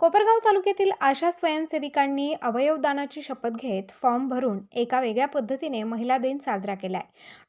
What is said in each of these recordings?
कोपरगाव तालुक्यातील आशा स्वयंसेविकांनी अवयवदानाची शपथ घेत फॉर्म भरून एका वेगळ्या पद्धतीने महिला दिन साजरा केलाय.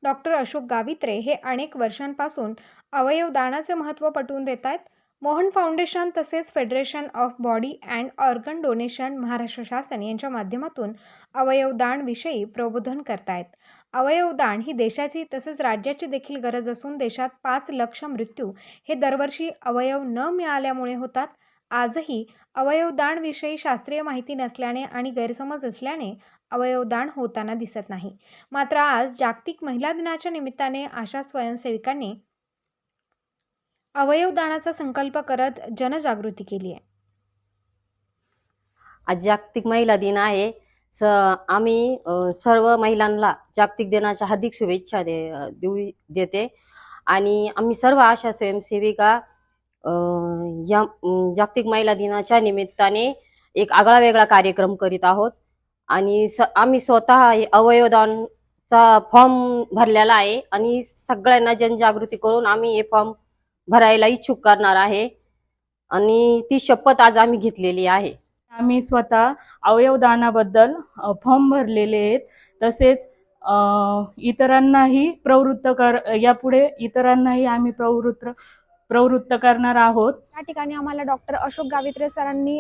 डॉक्टर अशोक गावित्रे हे अनेक वर्षांपासून अवयवदानाचे महत्त्व पटवून देत आहेत मोहन फाउंडेशन तसेच federation of body and organ donation Maharashtra शासन यांच्या माध्यमातून अवयवदानविषयी प्रबोधन करतायत. अवयवदान ही देशाची तसेच राज्याची देखील गरज असून देशात पाच लक्ष मृत्यू हे दरवर्षी अवयव न मिळाल्यामुळे होतात. आजही अवयवदानविषयी शास्त्रीय माहिती नसल्याने आणि गैरसमज असल्याने अवयवदान होताना दिसत नाही. मात्र आज जागतिक महिला दिनाच्या निमित्ताने आशा स्वयंसेविकांनी अवयवदानाचा संकल्प करत जनजागृती केली आहे. आज जागतिक महिला दिन आहे. स आम्ही सर्व महिलांना जागतिक दिनाच्या हार्दिक शुभेच्छा दे देऊ देते. आणि आम्ही सर्व आशा स्वयंसेविका या जागतिक महिला दिनाच्या निमित्ताने एक आगळा वेगळा कार्यक्रम करीत आहोत. आणि स आम्ही स्वतः अवयवदानचा फॉर्म भरलेला आहे. आणि सगळ्यांना जनजागृती करून आम्ही हे फॉर्म भरायला इच्छुक करणार आहे. आणि ती शपथ आज आम्ही घेतलेली आहे. आम्ही स्वतः अवयवदानाबद्दल फॉर्म भरलेले आहेत. तसेच इतरांनाही प्रवृत्त कर यापुढे इतरांनाही आम्ही प्रवृत्त प्रवृत्त करणार आहोत. या ठिकाणी आम्हाला डॉक्टर अशोक गावित्रे सरांनी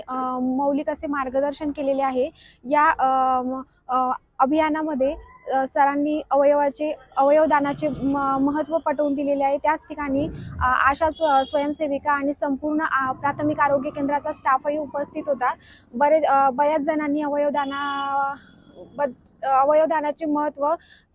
मौलिक असे मार्गदर्शन केलेले आहे. या अभियानामध्ये सरांनी अवयवाचे अवयवदानाचे म- महत्त्व पटवून दिलेले आहे. त्याच ठिकाणी आशा स्व स्वयंसेविका आणि संपूर्ण आ- प्राथमिक आरोग्य केंद्राचा स्टाफही उपस्थित होता. बरेच बऱ्याच जणांनी अवयवदाना अवयवदानाचे महत्त्व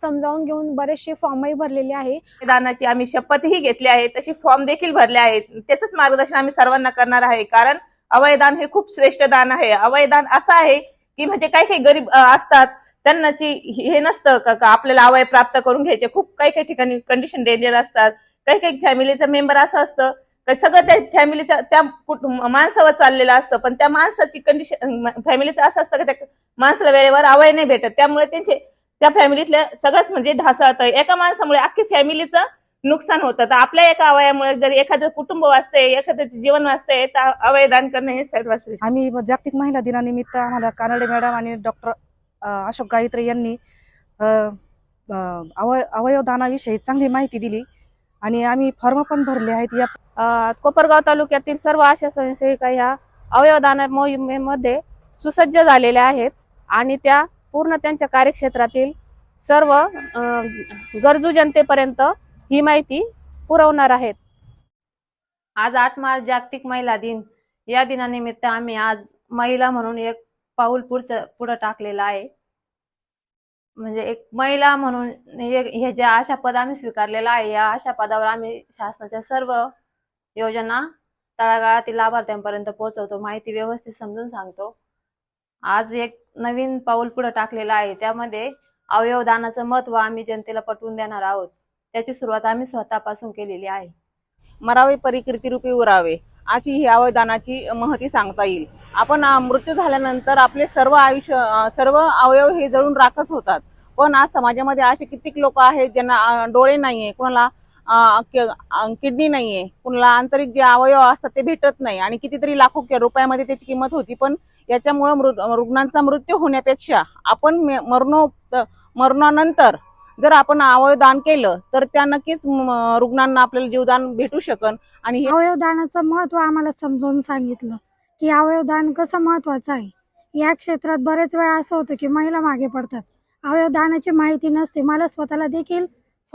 समजावून घेऊन बरेचसे फॉर्मही भरलेले आहे दानाची आम्ही शपथही घेतली आहे तशी फॉर्म देखील भरले आहेत. त्याचंच मार्गदर्शन आम्ही सर्वांना करणार आहे कारण अवयदान हे खूप श्रेष्ठ दान आहे. अवयदान असं आहे की म्हणजे काही काही गरीब असतात त्यांनाची हे नसतं का का आपल्याला अवय प्राप्त करून घ्यायचे. खूप काही काही ठिकाणी कंडिशन डेंजर असतात. काही काही फॅमिलीचं मेंबर असं असतं सगळं त्या फॅमिलीचा त्या कुटुंब माणसावर चाललेलं असतं. पण त्या माणसाची कंडिशन फॅमिलीचं असं असतं की त्या माणसाला वेळेवर आवाय नाही भेटत. त्यामुळे त्यांचे त्या फॅमिलीतल्या सगळंच म्हणजे ढासळतं एका माणसामुळे अख्खी फॅमिलीचं नुकसान होतं. तर आपल्या एका अवयामुळे जर एखादं कुटुंब वाचतंय एखाद्याचे जीवन वाचतंय तर अवयदान करणं हे सर्वात आम्ही जागतिक महिला दिनानिमित्त आम्हाला कानडे मॅडम आणि डॉक्टर अशोक गायत्रे यांनी अवय अवयवदानाविषयी चांगली माहिती दिली. आणि आम्ही फॉर्म पण भरले आहेत. या कोपरगाव तालुक्यातील सर्व आशा स्वयंसेविका ह्या अवयवदान मोहिमेमध्ये सुसज्ज झालेल्या आहेत आणि त्या पूर्ण त्यांच्या कार्यक्षेत्रातील सर्व गरजू जनतेपर्यंत ही माहिती पुरवणार आहेत. आज आठ मार्च जागतिक महिला दिन. या दिनानिमित्त आम्ही आज महिला म्हणून एक पाऊल पुढचं पुढं टाकलेलं आहे. म्हणजे एक महिला म्हणून हे हे ज्या आशा पद आम्ही स्वीकारलेलं आहे या आशा पदावर आम्ही शासनाच्या सर्व योजना तळागाळातील लाभार्थ्यांपर्यंत पोहोचवतो. माहिती व्यवस्थित समजून सांगतो. आज एक नवीन पाऊल पुढं टाकलेलं आहे. त्यामध्ये अवयवदानाचं महत्त्व आम्ही जनतेला पटवून देणार आहोत. त्याची सुरुवात आम्ही स्वतःपासून केलेली आहे. मरावे परिकीर्ती रूपी उरावे अशी ही अवयदानाची महती सांगता येईल. आपण मृत्यू झाल्यानंतर आपले सर्व आयुष्य सर्व अवयव हे जळून राखत होतात. पण आज समाजामध्ये असे कित्येक लोक आहेत ज्यांना डोळे नाही आहे कोणाला किडनी नाहीये. कुणाला आंतरिक जे अवयव असतात ते भेटत नाही. आणि कितीतरी लाखो रुपयामध्ये त्याची किंमत होती पण याच्यामुळं मृ रुग्णांचा मृत्यू होण्यापेक्षा आपण मरणो मरणानंतर जर आपण अवयवदान केलं तर त्या नक्कीच रुग्णांना आपल्याला जीवदान भेटू शकन. आणि अवयवदानाचं महत्त्व आम्हाला समजावून सांगितलं की अवयवदान कसं महत्त्वाचं आहे? या क्षेत्रात बरेच वेळा असं होतं की महिला मागे पडतात. अवयवदानाची माहिती नसते. मला स्वतःला देखील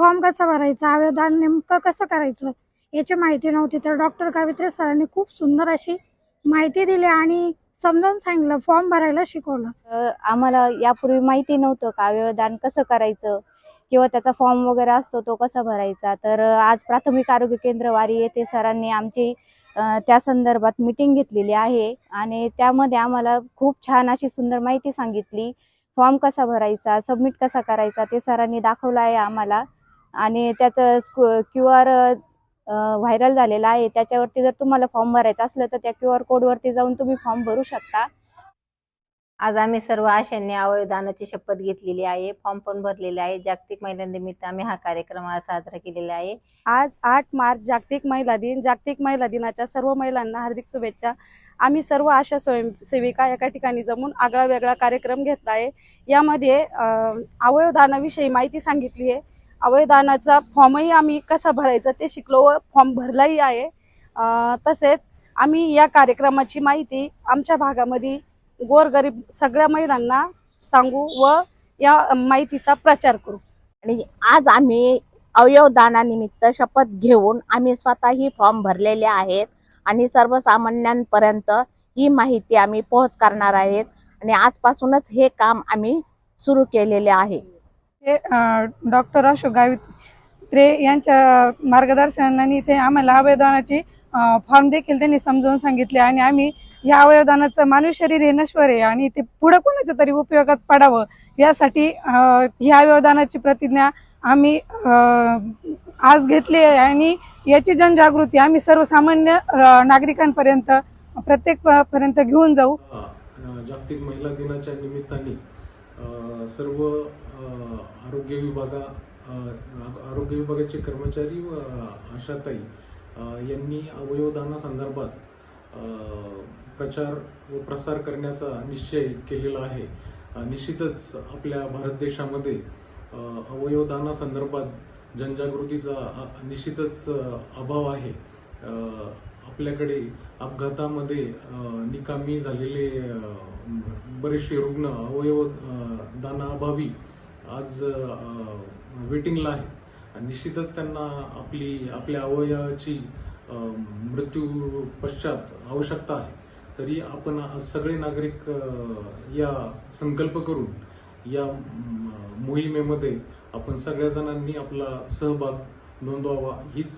फॉर्म कसा भरायचा? आवेदन नेमकं कसं करायचं? याची माहिती नव्हती तर डॉक्टर कावित्रे सरांनी खूप सुंदर अशी माहिती दिली आणि समजावून सांगितलं फॉर्म भरायला शिकवलं. आम्हाला यापूर्वी माहिती नव्हतं का आवेदन कसं करायचं? किंवा त्याचा फॉर्म वगैरे असतो तो कसा भरायचा? तर आज प्राथमिक आरोग्य केंद्र वारी येथे सरांनी आमची त्या संदर्भात मीटिंग घेतलेली आहे आणि त्यामध्ये आम्हाला खूप छान अशी सुंदर माहिती सांगितली. फॉर्म कसा भरायचा? सबमिट कसा करायचा? ते सरांनी दाखवलं आहे आम्हाला. आणि त्याचं क्यू आर व्हायरल झालेला आहे. त्याच्यावरती जर तुम्हाला फॉर्म भरायचा असलं तर त्या क्यू आर कोडवरती जाऊन तुम्ही फॉर्म भरू शकता. आज आम्ही सर्व आशांनी अवयवदानाची शपथ घेतलेली आहे. फॉर्म पण भरलेले आहे. जागतिक महिलांनिमित्त आम्ही हा कार्यक्रम आज साजरा केलेला आहे. आज आठ मार्च जागतिक महिला दिन. जागतिक महिला दिनाच्या सर्व महिलांना हार्दिक शुभेच्छा. आम्ही सर्व आशा स्वयंसेविका एका ठिकाणी जमून आगळा वेगळा कार्यक्रम घेतला आहे. यामध्ये अवयवदानाविषयी माहिती सांगितली आहे. अवयवदानाचा फॉर्मही आम्ही कसा भरायचा ते शिकलो व फॉर्म भरलाही आहे. तसेच आम्ही या कार्यक्रमाची माहिती आमच्या भागामध्ये गोरगरीब सगळ्या महिलांना सांगू व या माहितीचा प्रचार करू. आणि आज आम्ही अवयवदानानिमित्त शपथ घेऊन आम्ही स्वतःही फॉर्म भरलेले आहेत आणि सर्वसामान्यांपर्यंत ही माहिती आम्ही पोहोच करणार आहेत आणि आजपासूनच हे काम आम्ही सुरू केलेले आहे. ते डॉक्टर अशोक गावित्रे यांच्या मार्गदर्शनाने इथे आम्हाला अवयवदानाची फॉर्म देखील त्यांनी समजावून सांगितले आणि आम्ही या अवयवदानाचं मानवी शरीर हे नश्वर आहे आणि ते पुढं कोणाच्या तरी उपयोगात पडावं यासाठी ही अवयवदानाची प्रतिज्ञा आम्ही आज घेतली आहे आणि याची जनजागृती आम्ही सर्वसामान्य नागरिकांपर्यंत प्रत्येक पर्यंत घेऊन जाऊ. जागतिक महिला दिनाच्या निमित्ताने सर्व आरोग्य विभागा आरोग्य विभागाचे कर्मचारी व आशाताई यांनी अवयवदानासंदर्भात प्रचार व प्रसार करण्याचा निश्चय केलेला आहे. निश्चितच आपल्या भारत देशामध्ये अवयवदानासंदर्भात जनजागृतीचा निश्चितच अभाव आहे. आपल्याकडे अपघातामध्ये निकामी झालेले बरेचसे रुग्ण अवयव दानाअभावी आज वेटिंगला आहेत. निश्चितच त्यांना आपली आपल्या अवयवाची मृत्यू पश्चात आवश्यकता आहे. तरी आपण आज सगळे नागरिक या संकल्प करून या मोहिमेमध्ये आपण सगळ्या जणांनी आपला सहभाग नोंदवावा हीच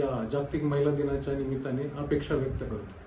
या जागतिक महिला दिनाच्या निमित्ताने अपेक्षा व्यक्त करतो.